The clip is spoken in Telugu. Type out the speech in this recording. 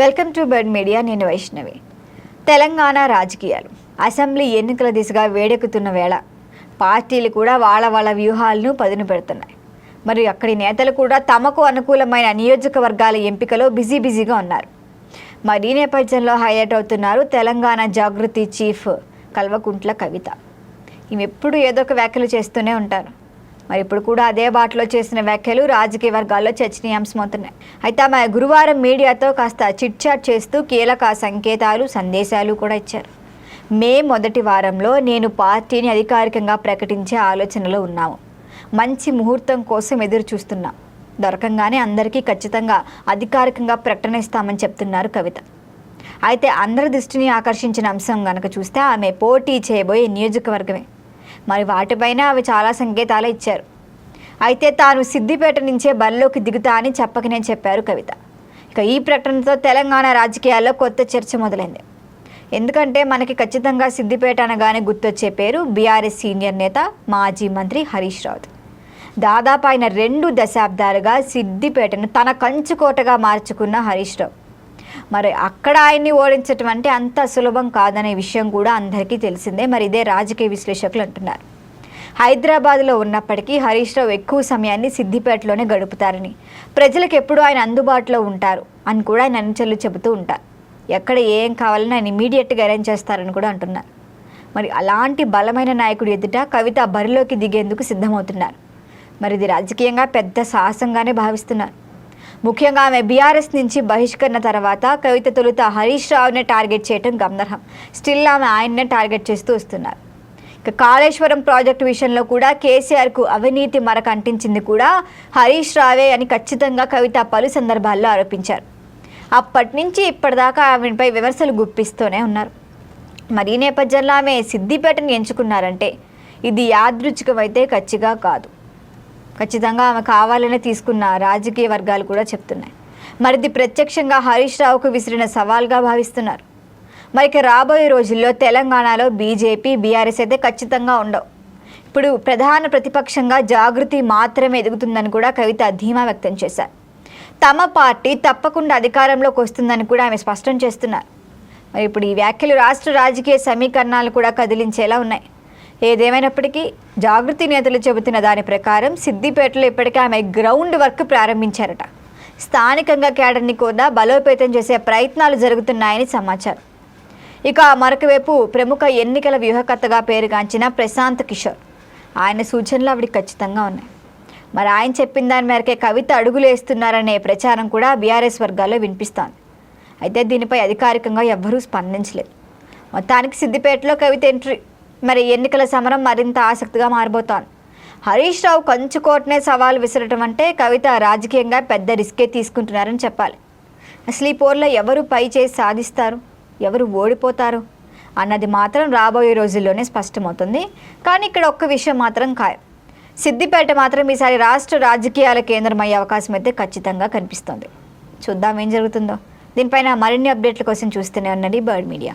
వెల్కమ్ టు బర్డ్ మీడియా నేను వైష్ణవి. తెలంగాణ రాజకీయాలు. అసెంబ్లీ ఎన్నికల దిశగా వేడెక్కుతున్న వేళ పార్టీలు కూడా వాళ్ళ వాళ్ళ వ్యూహాలను పదును పెడుతున్నాయి. మరి అక్కడి నేతలు కూడా తమకు అనుకూలమైన నియోజకవర్గాల ఎంపికలో బిజీ బిజీగా ఉన్నారు. మరి ఈ నేపథ్యంలో హైలైట్ అవుతున్నారు తెలంగాణ జాగృతి చీఫ్ కల్వకుంట్ల కవిత. ఈమె ఎప్పుడు ఏదో ఒక వ్యాఖ్యలు చేస్తూనే ఉంటారు. మరి ఇప్పుడు కూడా అదే బాటలో చేసిన వ్యాఖ్యలు రాజకీయ వర్గాల్లో చర్చనీయాంశమవుతున్నాయి అయితే ఆమె గురువారం మీడియాతో కాస్త చిట్ చాట్ చేస్తూ కీలక సంకేతాలు సందేశాలు కూడా ఇచ్చారు. మే మొదటి వారంలో నేను పార్టీని అధికారికంగా ప్రకటించే ఆలోచనలో ఉన్నాము. మంచి ముహూర్తం కోసం ఎదురు చూస్తున్నాం. దొరకంగానే అందరికీ ఖచ్చితంగా అధికారికంగా ప్రకటన ఇస్తామని చెప్తున్నారు కవిత. అయితే అందరి దృష్టిని ఆకర్షించిన అంశం గనక చూస్తే ఆమె పోటీ చేయబోయే నియోజకవర్గమే. మరి వాటిపైన అవి చాలా సంకేతాలు ఇచ్చారు. అయితే తాను సిద్దిపేట నుంచే బరిలోకి దిగుతా అని చెప్పకనే చెప్పారు కవిత. ఇక ఈ ప్రకటనతో తెలంగాణ రాజకీయాల్లో కొత్త చర్చ మొదలైంది. ఎందుకంటే మనకి ఖచ్చితంగా సిద్దిపేట అనగానే గుర్తొచ్చే పేరు బీఆర్ఎస్ సీనియర్ నేత మాజీ మంత్రి హరీష్ రావు దాదాపు ఆయన రెండు దశాబ్దాలుగా సిద్దిపేటను తన కంచుకోటగా మార్చుకున్న హరీష్ రావు. మరి అక్కడ ఆయన్ని ఓడించటం అంటే అంత సులభం కాదనే విషయం కూడా అందరికీ తెలిసిందే. మరి ఇదే రాజకీయ విశ్లేషకులు అంటున్నారు. హైదరాబాద్లో ఉన్నప్పటికీ హరీష్ రావు ఎక్కువ సమయాన్ని సిద్దిపేటలోనే గడుపుతారని. ప్రజలకు ఎప్పుడూ ఆయన అందుబాటులో ఉంటారు అని కూడా ఆయన అనుచరులు చెబుతూ ఉంటారు. ఎక్కడ ఏం కావాలని ఆయన ఇమీడియట్గా అరేంజ్ చేస్తారని కూడా అంటున్నారు. మరి అలాంటి బలమైన నాయకుడు ఎదుట కవిత బరిలోకి దిగేందుకు సిద్ధమవుతున్నారు. మరి ఇది రాజకీయంగా పెద్ద సాహసంగానే భావిస్తున్నారు. ముఖ్యంగా ఆమె బీఆర్ఎస్ నుంచి బహిష్కరణ తర్వాత కవిత తొలుత హరీష్ రావునే టార్గెట్ చేయడం గమనార్హం స్టిల్ ఆమె ఆయన్నే టార్గెట్ చేస్తూ వస్తున్నారు. ఇక కాళేశ్వరం ప్రాజెక్టు విషయంలో కూడా కేసీఆర్కు అవినీతి మరక అంటించింది కూడా హరీష్ రావే అని ఖచ్చితంగా కవిత పలు సందర్భాల్లో ఆరోపించారు. అప్పటి నుంచి ఇప్పటిదాకా ఆమెపై విమర్శలు గుప్పిస్తూనే ఉన్నారు. మరి ఈ నేపథ్యంలో ఆమె సిద్దిపేటను ఎంచుకున్నారంటే ఇది యాదృచ్ఛికమైతే ఖచ్చితంగా కాదు. ఖచ్చితంగా ఆమె కావాలనే తీసుకున్న రాజకీయ వర్గాలు కూడా చెప్తున్నాయి. మరిది ప్రత్యక్షంగా హరీష్ రావుకు విసిరిన సవాల్గా భావిస్తున్నారు. మరికి రాబోయే రోజుల్లో తెలంగాణలో బీజేపీ బీఆర్ఎస్ అయితే ఖచ్చితంగా ఉండవు. ఇప్పుడు ప్రధాన ప్రతిపక్షంగా జాగృతి మాత్రమే ఎదుగుతుందని కూడా కవిత ధీమా వ్యక్తం చేశారు. తమ పార్టీ తప్పకుండా అధికారంలోకి వస్తుందని కూడా ఆమె స్పష్టం చేస్తున్నారు. మరి ఇప్పుడు ఈ వ్యాఖ్యలు రాష్ట్ర రాజకీయ సమీకరణాలు కూడా కదిలించేలా ఉన్నాయి. ఏదేమైనప్పటికీ జాగృతి నేతలు చెబుతున్న దాని ప్రకారం సిద్దిపేటలో ఇప్పటికే ఆమె గ్రౌండ్ వర్క్ ప్రారంభించారట. స్థానికంగా కేడర్ని కూడా బలోపేతం చేసే ప్రయత్నాలు జరుగుతున్నాయని సమాచారం. ఇక మరొక వైపు ప్రముఖ ఎన్నికల వ్యూహకర్తగా పేరుగాంచిన ప్రశాంత్ కిషోర్. ఆయన సూచనలు ఆవిడ ఖచ్చితంగా ఉన్నాయి. మరి ఆయన చెప్పిన దాని మేరకే కవిత అడుగులు వేస్తున్నారనే ప్రచారం కూడా బీఆర్ఎస్ వర్గాల్లో వినిపిస్తోంది. అయితే దీనిపై అధికారికంగా ఎవ్వరూ స్పందించలేదు. మొత్తానికి సిద్దిపేటలో కవిత ఎంట్రీ మరి ఎన్నికల సమరం మరింత ఆసక్తిగా మారబోతోంది. హరీష్ రావు కంచుకోటనే సవాల్ విసరటం అంటే కవిత రాజకీయంగా పెద్ద రిస్కే తీసుకుంటున్నారని చెప్పాలి. అసలు ఈ పోర్లో ఎవరు పై చేసి సాధిస్తారు? ఎవరు ఓడిపోతారు? అన్నది మాత్రం రాబోయే రోజుల్లోనే స్పష్టమవుతుంది. కానీ ఇక్కడ ఒక్క విషయం మాత్రం ఖాయం. సిద్దిపేట మాత్రం ఈసారి రాష్ట్ర రాజకీయాల కేంద్రం అయ్యే అవకాశం అయితే ఖచ్చితంగా కనిపిస్తోంది. చూద్దాం ఏం జరుగుతుందో. దీనిపైన మరిన్ని అప్డేట్ల కోసం చూస్తూనే ఉన్నది బర్డ్ మీడియా.